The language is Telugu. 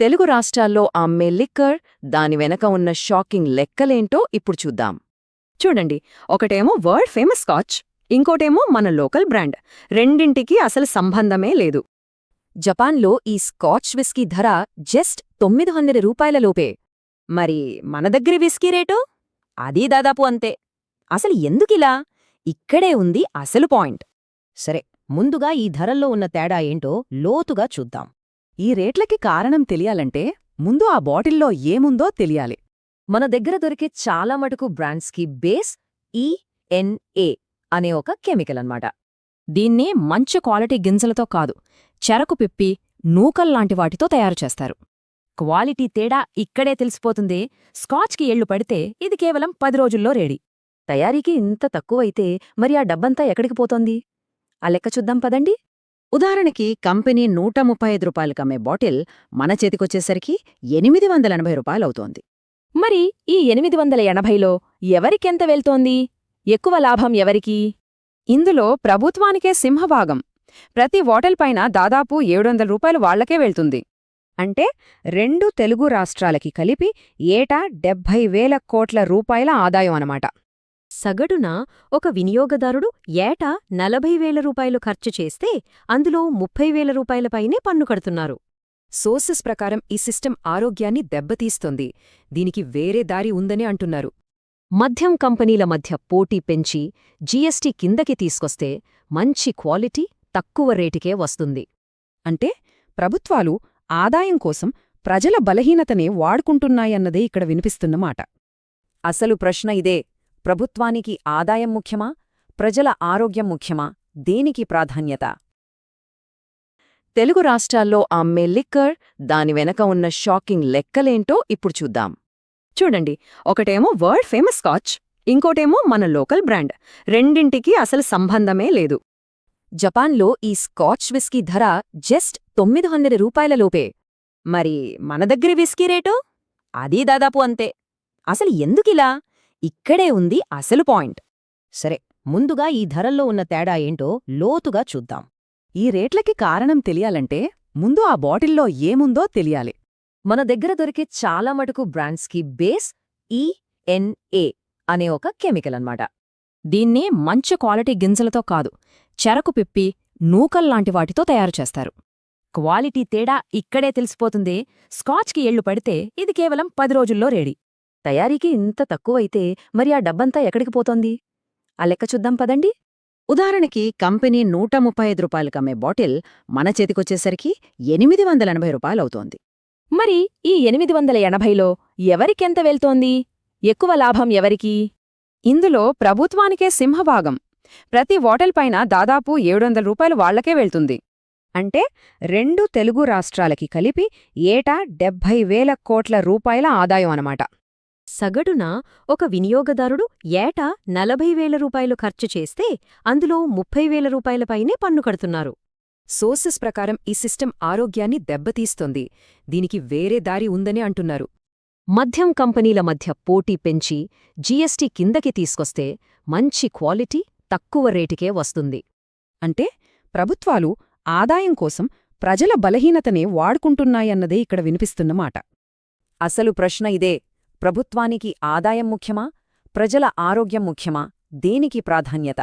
తెలుగు రాష్ట్రాల్లో అమ్మే లిక్కర్ దాని వెనక ఉన్న షాకింగ్ లెక్కలేంటో ఇప్పుడు చూద్దాం. చూడండి ఒకటేమో వరల్డ్ ఫేమస్ స్కాచ్ ఇంకోటేమో మన లోకల్ బ్రాండ్. రెండింటికి అసలు సంబంధమే లేదు. జపాన్లో ఈ స్కాచ్ విస్కీ ధర జస్ట్ తొమ్మిది వందల రూపాయల లోపే. మరి మన దగ్గర విస్కీ రేటు? అదీ దాదాపు అంతే. అసలు ఎందుకిలా? ఇక్కడే ఉంది అసలు పాయింట్. సరే ముందుగా ఈ ధరల్లో ఉన్న తేడా ఏంటో లోతుగా చూద్దాం. ఈ రేట్లకి కారణం తెలియాలంటే ముందు ఆ బాటిల్లో ఏముందో తెలియాలి. మన దగ్గర దొరికే చాలా మటుకు బ్రాండ్స్కి బేస్ ఈఎన్ఏ అనే ఒక కెమికల్ అన్నమాట. దీన్ని మంచి క్వాలిటీ గింజలతో కాదు చెరకు పిప్పి నూకల్లాంటి వాటితో తయారు చేస్తారు. క్వాలిటీ తేడా ఇక్కడే తెలిసిపోతుంది స్కాచ్కి ఏళ్ళు పడితే ఇది కేవలం పది రోజుల్లో రెడీ. తయారీకి ఇంత తక్కువైతే మరి ఆ డబ్బంతా ఎక్కడికి పోతోంది? ఆ లెక్క చూద్దాం పదండి. ఉదాహరణకి కంపెనీ నూట ముప్పై ఐదు రూపాయలకి అమ్మే బాటిల్ మన చేతికొచ్చేసరికి ఎనిమిది వందల ఎనభై రూపాయలవుతోంది మరి ఈ ఎనిమిది వందల ఎనభైలో ఎవరికెంత వెళ్తోంది? ఎక్కువ లాభం ఎవరికి? ఇందులో ప్రభుత్వానికే సింహభాగం. ప్రతి బాటిల్ పైన దాదాపు ఏడు వందల రూపాయలు వాళ్ళకే వెళ్తుంది. అంటే రెండు తెలుగు రాష్ట్రాలకి కలిపి ఏటా డెబ్భై వేల కోట్ల రూపాయల ఆదాయం అన్నమాట. సగటున ఒక వినియోగదారుడు ఏటా నలభై వేల రూపాయలు ఖర్చు చేస్తే అందులో ముప్పై వేల రూపాయలపైనే పన్ను కడుతున్నారు. సోర్సెస్ ప్రకారం ఈ సిస్టమ్ ఆరోగ్యాన్ని దెబ్బతీస్తోంది. దీనికి వేరే దారి ఉందని అంటున్నారు. మద్యం కంపెనీల మధ్య పోటీ పెంచి జీఎస్టీ కిందకి తీసుకొస్తే మంచి క్వాలిటీ తక్కువ రేటుకే వస్తుంది. అంటే ప్రభుత్వాలు ఆదాయం కోసం ప్రజల బలహీనతనే వాడుకుంటున్నాయన్నదే ఇక్కడ వినిపిస్తున్నమాట అసలు ప్రశ్న ఇదే. ప్రభుత్వానికి ఆదాయం ముఖ్యమా? ప్రజల ఆరోగ్యం ముఖ్యమా? దేనికి ప్రాధాన్యత? తెలుగు రాష్ట్రాల్లో అమ్మే లిక్కర్ దాని వెనక ఉన్న షాకింగ్ లెక్కలేంటో ఇప్పుడు చూద్దాం. చూడండి ఒకటేమో వరల్డ్ ఫేమస్ స్కాచ్ ఇంకోటేమో మన లోకల్ బ్రాండ్. రెండింటికి అసలు సంబంధమే లేదు. జపాన్లో ఈ స్కాచ్ విస్కీ ధర జస్ట్ తొమ్మిది వందల రూపాయల లోపే. మరి మన దగ్గర విస్కీ రేటు? అదీ దాదాపు అంతే. అసలు ఎందుకిలా? ఇక్కడే ఉంది అసలు పాయింట్. సరే ముందుగా ఈ ధరల్లో ఉన్న తేడా ఏంటో లోతుగా చూద్దాం. ఈ రేట్లకి కారణం తెలియాలంటే ముందు ఆ బాటిల్లో ఏముందో తెలియాలి. మన దగ్గర దొరికే చాలా మటుకు బ్రాండ్స్కి బేస్ ఈఎన్ఏ అనే ఒక కెమికల్ అన్నమాట. దీన్నే మంచి క్వాలిటీ గింజలతో కాదు చెరకు పిప్పి నూకల్లాంటి వాటితో తయారు చేస్తారు. క్వాలిటీ తేడా ఇక్కడే తెలిసిపోతుంది స్కాచ్కి ఏళ్ళు పడితే ఇది కేవలం పది రోజుల్లో రెడీ. తయారీకి ఇంత తక్కువైతే మరి ఆ డబ్బంతా ఎక్కడికి పోతోంది? ఆ లెక్క చూద్దాం పదండి. ఉదాహరణకి కంపెనీ నూట ముప్పై ఐదు రూపాయలకి అమ్మే బాటిల్ మన చేతికొచ్చేసరికి ఎనిమిది వందల ఎనభై రూపాయలవుతోంది మరి ఈ ఎనిమిది వందల ఎనభైలో ఎవరికెంత వెళ్తోంది? ఎక్కువ లాభం ఎవరికి? ఇందులో ప్రభుత్వానికే సింహభాగం. ప్రతి బాటిల్ పైన దాదాపు ఏడు వందల రూపాయలు వాళ్ళకే వెళ్తుంది. అంటే రెండు తెలుగు రాష్ట్రాలకి కలిపి ఏటా డెబ్భై వేల కోట్ల రూపాయల ఆదాయం అన్నమాట. సగటున ఒక వినియోగదారుడు ఏటా నలభై వేల రూపాయలు ఖర్చు చేస్తే అందులో ముప్పై వేల రూపాయలపైనే పన్ను కడుతున్నారు. సోర్సెస్ ప్రకారం ఈ సిస్టమ్ ఆరోగ్యాన్ని దెబ్బతీస్తోంది. దీనికి వేరే దారి ఉందని అంటున్నారు. మద్యం కంపెనీల మధ్య పోటీ పెంచి జీఎస్టీ కిందకి తీసుకొస్తే మంచి క్వాలిటీ తక్కువ రేటుకే వస్తుంది. అంటే ప్రభుత్వాలు ఆదాయం కోసం ప్రజల బలహీనతనే వాడుకుంటున్నాయన్నదే ఇక్కడ వినిపిస్తున్నమాట అసలు ప్రశ్న ఇదే. ప్రభుత్వానికి ఆదాయం ముఖ్యమా? ప్రజల ఆరోగ్యం ముఖ్యమా? దేనికి ప్రాధాన్యత?